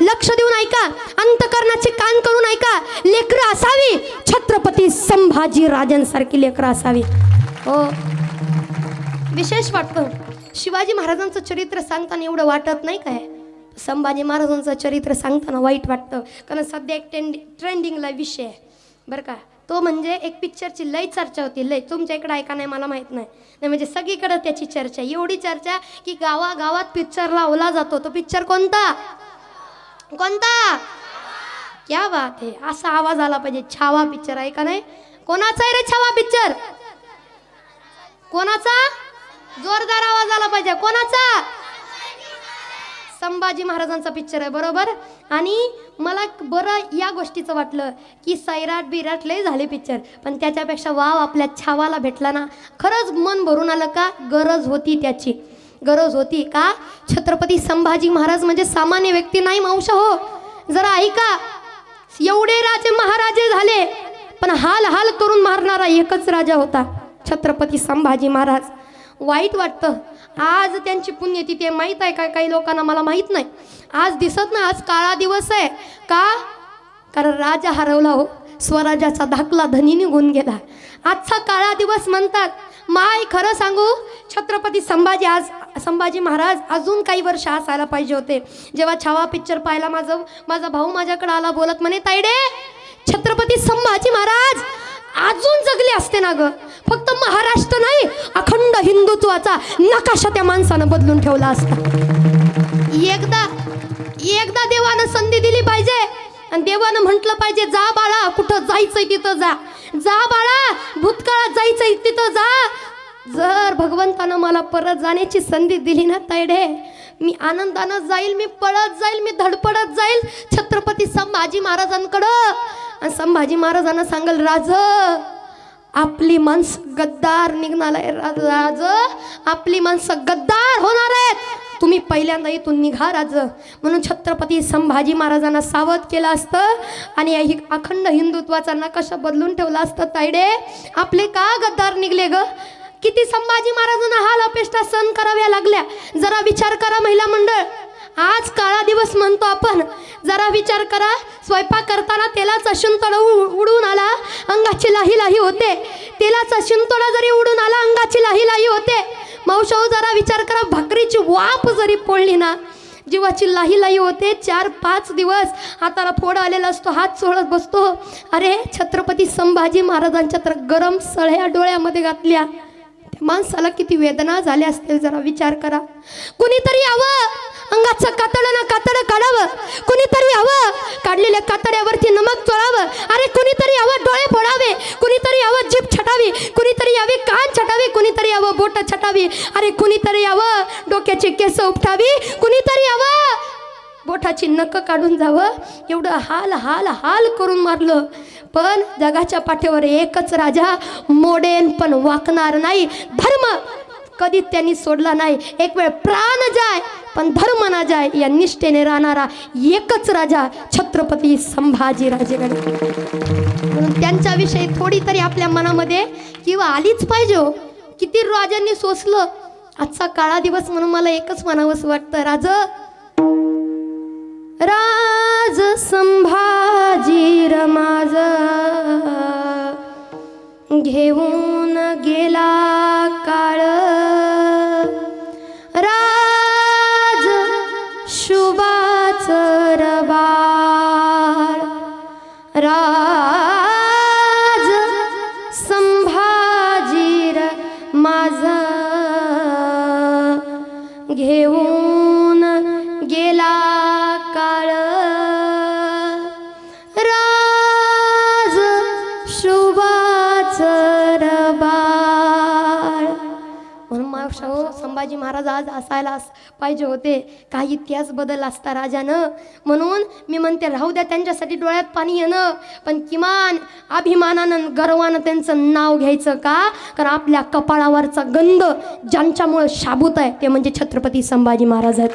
लक्ष देऊन ऐका. अंतकरणाचे कान करून ऐका. लेकरं असावी. छत्रपती संभाजी राजांसारखी लेकरं असावी. हो. विशेष वाटतं. शिवाजी महाराजांचं चरित्र सांगताना एवढं वाटत नाही काय? संभाजी महाराजांचं चरित्र सांगताना वाईट वाटतं. कारण सध्या एक ट्रेंड ट्रेंडिंगला विषय आहे. बरं का? तो म्हणजे एक पिक्चरची लय चर्चा होती. लय. तुमच्या इकडे ऐका नाही मला माहीत नाही. नाही म्हणजे सगळीकडे त्याची चर्चा एवढी चर्चा की गावागावात पिक्चर लावला जातो. तो पिक्चर कोणता? कोणता? क्या बात आहे असा आवाज आला पाहिजे छावा पिक्चर आहे का नाही? कोणाचा आहे रे छावा पिक्चर कोणाचा? जोरदार आवाज आला पाहिजे. कोणाचा? संभाजी महाराजांचा पिक्चर आहे बरोबर? आणि मला बरं या गोष्टीचं वाटलं की सैराट बिराट लय झाले पिक्चर पण त्याच्यापेक्षा वाव आपल्या छावाला भेटला ना. खरंच मन भरून आलं का? गरज होती त्याची. गरज होती का? छत्रपती संभाजी महाराज म्हणजे सामान्य व्यक्ती नाही मावशा हो. जरा ऐका. एवढे राजे महाराजे झाले पण हाल हाल करून मारणारा एकच राजा होता छत्रपती संभाजी महाराज. वाईट वाटतं. आज त्यांची पुण्यतिथी माहीत आहे काय काही लोकांना मला माहीत नाही. आज दिसत ना आज काळा दिवस आहे. का? कारण राजा हरवला हो. स्वराज्याचा धाकला धनी निघून गेला. आजचा काळा दिवस म्हणतात. माय खरं सांगू छत्रपती संभाजी आज संभाजी महाराज अजून काही वर्ष असायला पाहिजे होते. जेव्हा छावा पिक्चर पाहिला माझं माझा भाऊ माझ्याकडे आला बोलत म्हणे ताईडे छत्रपती संभाजी महाराज अजून जगले असते ना ग. फक्त महाराष्ट्र नाही अखंड हिंदुत्वाचा नकाशा त्या माणसानं बदलून ठेवला असता. एकदा एकदा देवानं संधी दिली पाहिजे. आणि देवानं म्हटलं पाहिजे जा बाळा कुठं जायचंय तिथं जा. जा बाळा भूतकाळात जायचंय तिथं जा. जर भगवंतानं मला परत जाण्याची संधी दिली ना तायडे. मी आनंदानं जाईल मी पळत जाईल मी धडपडत जाईल छत्रपती संभाजी महाराजांकडं. आणि संभाजी महाराजांना सांगल राज आपली माणसं गद्दार निघणार आहे राज राज. आपली माणसं गद्दार होणार आहेत. तुम्ही पहिल्यांदा इथून निघा राज. म्हणून छत्रपती संभाजी महाराजांना सावध केलं असतं आणि या अखंड हिंदुत्वाचा नकाशा बदलून ठेवला असतं तायडे. आपले का गद्दार निघले ग? किती संभाजी महाराजांना हाल अपेष्टा सहन कराव्या लागल्या? जरा विचार करा महिला मंडळ. आज काळा दिवस म्हणतो आपण. जरा विचार करा. स्वयंपाक करताना तेलाचा शिंतोडा उ- उडून आला अंगाची लाही लाही होते. तेलाचा शिंतोडा जरी उडून आला अंगाची लाही लाही होते. मावशाऊ जरा विचार करा. भाकरीची वाफ जरी पोळली ना जीवाची लाही लाही होते. चार पाच दिवस हाताला फोड आलेला असतो हात सोडत बसतो. अरे छत्रपती संभाजी महाराजांच्या तर गरम सळ्या डोळ्यामध्ये घातल्या. त्या माणसाला किती वेदना झाल्या असतील जरा विचार करा. कुणीतरी यावं अंगाचं कातडं ना कातडं काढावं. कुणीतरी यावं काढलेल्या कातड्यावरती नमक चोळावं. अरे कुणीतरी यावं डोळे फोडावे कुणीतरी यावं जीभ छटावी कुणीतरी यावे कान छटावे कुणीतरी यावं बोट छटावी. अरे कुणीतरी यावं डोक्याचे केस उपटावी कुणीतरी यावं बोठाची नख काढून जावं. एवढं हाल हाल हाल करून मारलं. पण जगाच्या पाठीवर एकच राजा मोडेन पण वाकणार नाही. धर्म कधी त्यांनी सोडला नाही. एक वेळ प्राण जाय पण धर्म ना जाय या निष्ठेने राहणारा एकच राजा छत्रपती संभाजी राजे म्हणून त्यांच्याविषयी थोडी तरी आपल्या मनामध्ये किंवा आलीच पाहिजे हो. किती राजांनी सोसलं. आजचा काळा दिवस म्हणून मला एकच म्हणावंसं वाटतं. राज राज संभाजी रमाज. घेऊन गेला काळ. राज शुभाच रबाळ. राज शिवाजी महाराज आज असायला पाहिजे होते. काही इतिहास बदल असता राजानं. म्हणून मी म्हणते राहू द्या त्यांच्यासाठी डोळ्यात पाणी येणं. पण किमान अभिमानानं गर्वानं त्यांचं नाव घ्यायचं का? कारण आपल्या कपाळावरचा गंध ज्यांच्यामुळं शाबूत आहे ते म्हणजे छत्रपती संभाजी महाराज आहेत.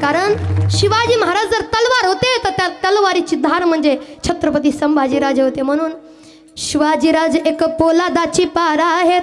कारण शिवाजी महाराज जर तलवार होते तर त्या तलवारीची धार म्हणजे छत्रपती संभाजीराजे होते. म्हणून शिवाजीराज एक पोलादाची पारा आहेत.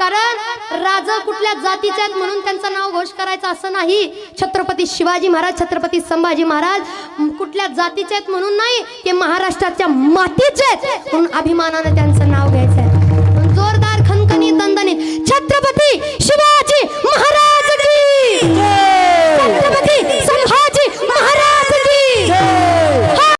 कारण राजा कुठल्या जातीचे आहेत म्हणून त्यांचं नाव घोष करायचं असं नाही. छत्रपती शिवाजी महाराज छत्रपती संभाजी महाराज कुठल्या जातीचे आहेत म्हणून नाही ते महाराष्ट्राच्या मातीचे आहेत. म्हणून अभिमानानं त्यांचं नाव